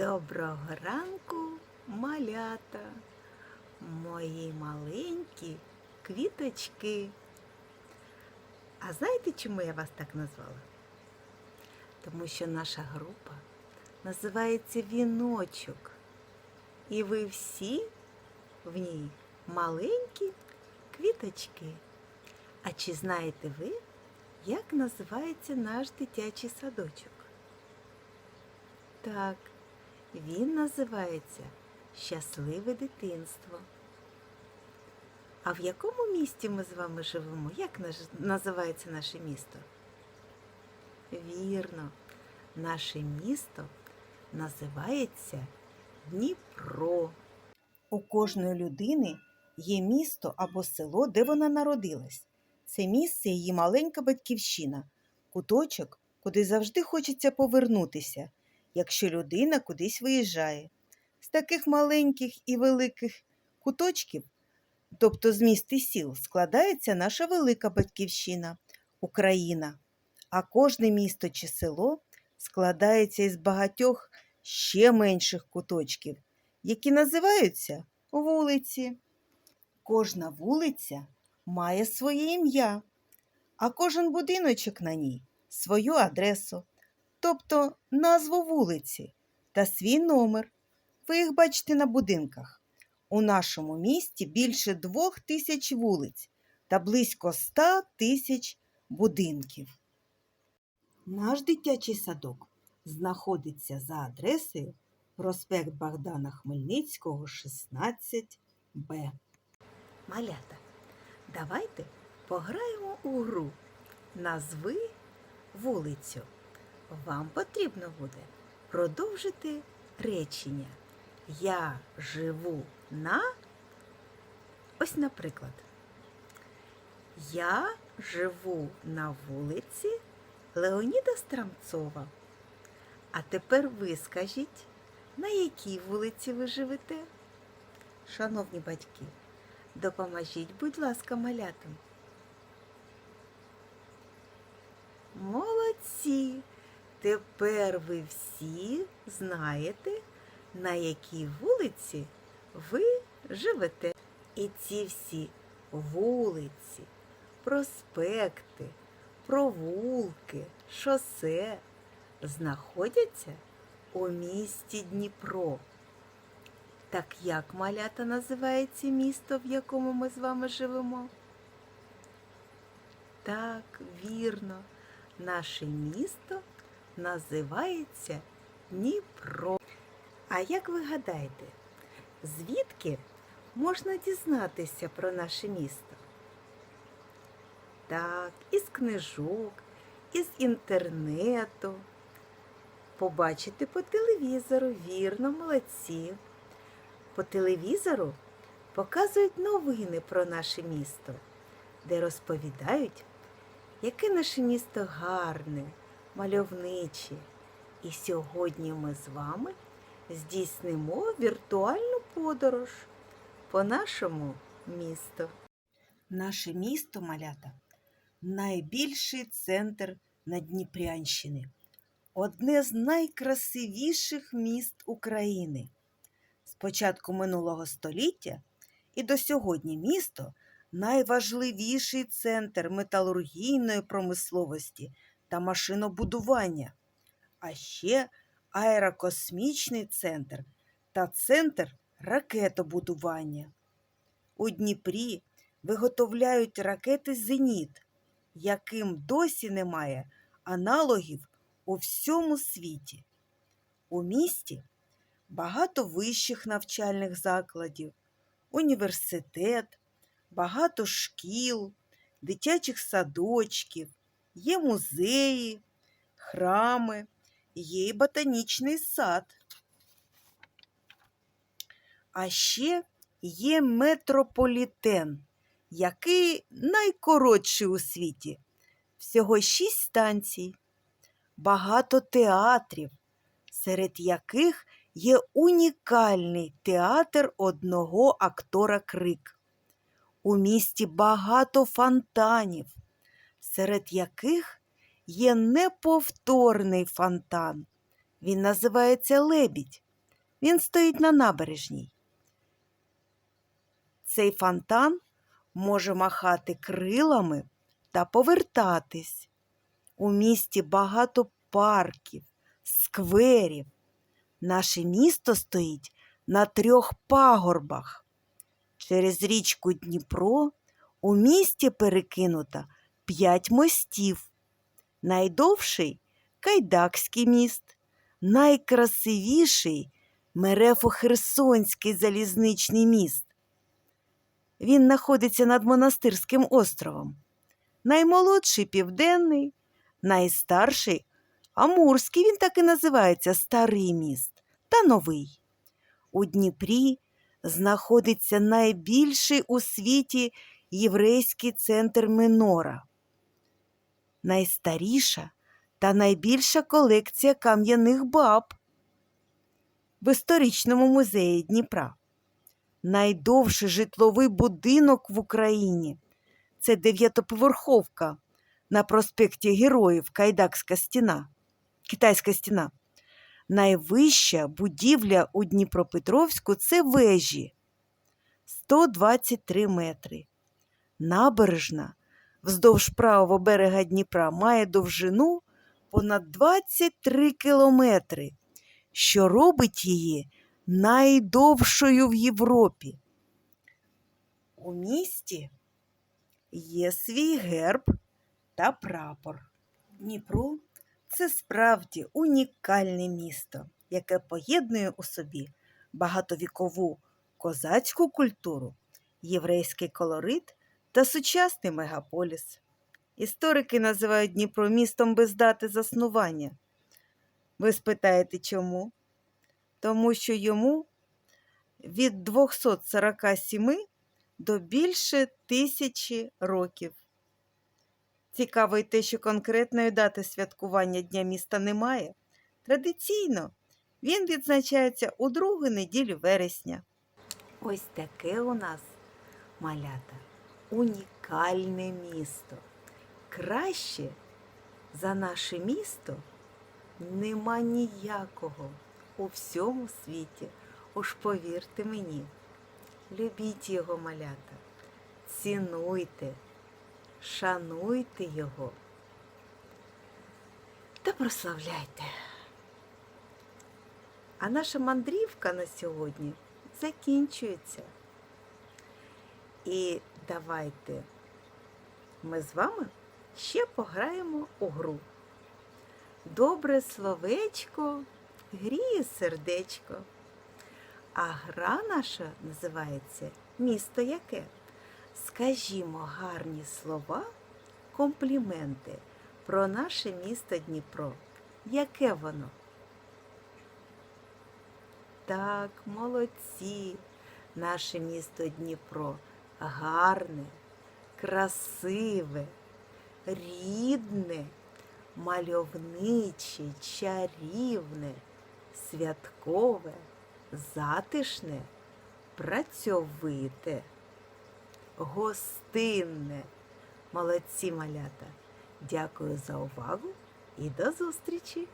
Доброго ранку, малята, мої маленькі квіточки. А знаєте, чому я вас так назвала? Тому що наша група називається Віночок. І ви всі в ній маленькі квіточки. А чи знаєте ви, як називається наш дитячий садочок? Так, він називається Щасливе дитинство. А в якому місті ми з вами живемо? Як називається наше місто? Вірно, наше місто називається Дніпро. У кожної людини є місто або село, де вона народилась. Це місце її маленька батьківщина, куточок, куди завжди хочеться повернутися, якщо людина кудись виїжджає. З таких маленьких і великих куточків, тобто з міст і сіл, складається наша велика батьківщина Україна. А кожне місто чи село складається із багатьох ще менших куточків, які називаються вулиці. Кожна вулиця має своє ім'я, а кожен будиночок на ній свою адресу, тобто назву вулиці та свій номер. Ви їх бачите на будинках. У нашому місті більше двох тисяч вулиць та близько ста тисяч будинків. Наш дитячий садок знаходиться за адресою проспект Богдана Хмельницького, 16Б. Малята, давайте пограємо у гру. Назви вулицю. Вам потрібно буде продовжити речення. Я живу на. Ось, наприклад. Я живу на вулиці Леоніда Страмцова. А тепер ви скажіть, на якій вулиці ви живете? Шановні батьки, допоможіть, будь ласка, малятам. Молодці! Тепер ви всі знаєте, на якій вулиці ви живете. І ці всі вулиці, проспекти, провулки, шосе знаходяться у місті Дніпро. Так як малята називається місто, в якому ми з вами живемо? Так, вірно, наше місто називається Дніпро. А як ви гадаєте, звідки можна дізнатися про наше місто? Так, із книжок, із інтернету. Побачити по телевізору, вірно, молодці. По телевізору показують новини про наше місто, де розповідають, яке наше місто гарне, мальовниче. І сьогодні ми з вами здійснимо віртуальну подорож по нашому місту. Наше місто малята найбільший центр Надніпрянщини, одне з найкрасивіших міст України. З початку минулого століття і до сьогодні місто найважливіший центр металургійної промисловості та машинобудування, а ще аерокосмічний центр та центр ракетобудування. У Дніпрі виготовляють ракети Зеніт, яким досі немає аналогів у всьому світі. У місті багато вищих навчальних закладів, університет, багато шкіл, дитячих садочків, є музеї, храми, є й ботанічний сад. А ще є метрополітен, який найкоротший у світі. Всього шість станцій, багато театрів, серед яких є унікальний театр одного актора Крик. У місті багато фонтанів, серед яких є неповторний фонтан. Він називається Лебідь. Він стоїть на набережній. Цей фонтан може махати крилами та повертатись. У місті багато парків, скверів. Наше місто стоїть на трьох пагорбах. Через річку Дніпро у місті перекинуто п'ять мостів. Найдовший Кайдакський міст, найкрасивіший Мерефо-Херсонський залізничний міст. Він знаходиться над монастирським островом. Наймолодший південний, найстарший Амурський, він так і називається Старий міст та новий. У Дніпрі знаходиться найбільший у світі єврейський центр Минора, найстаріша та найбільша колекція кам'яних баб в історичному музеї Дніпра. Найдовший житловий будинок в Україні це дев'ятоповерховка на проспекті Героїв Кайдакська стіна, Китайська стіна. Найвища будівля у Дніпропетровську це вежі 123 метри. Набережна вздовж правого берега Дніпра має довжину понад 23 кілометри, що робить її найдовшою в Європі. У місті є свій герб та прапор. Дніпро це справді унікальне місто, яке поєднує у собі багатовікову козацьку культуру, єврейський колорит та сучасний мегаполіс. Історики називають Дніпро містом без дати заснування. Ви спитаєте чому? Тому що йому від 247 до більше тисячі років. Цікаво й те, що конкретної дати святкування Дня міста немає. Традиційно він відзначається у другу неділю вересня. Ось таке у нас малята унікальне місто. Краще за наше місто нема ніякого у всьому світі. Уж повірте мені, любіть його малята, цінуйте, шануйте його та прославляйте. А наша мандрівка на сьогодні закінчується. І давайте ми з вами ще пограємо у гру. Добре словечко гріє сердечко. А гра наша називається Місто яке? Скажімо гарні слова, компліменти про наше місто Дніпро. Яке воно? Так, молодці, наше місто Дніпро гарне, красиве, рідне, мальовниче, чарівне, святкове, затишне, працьовите, гостинне. Молодці малята. Дякую за увагу і до зустрічі!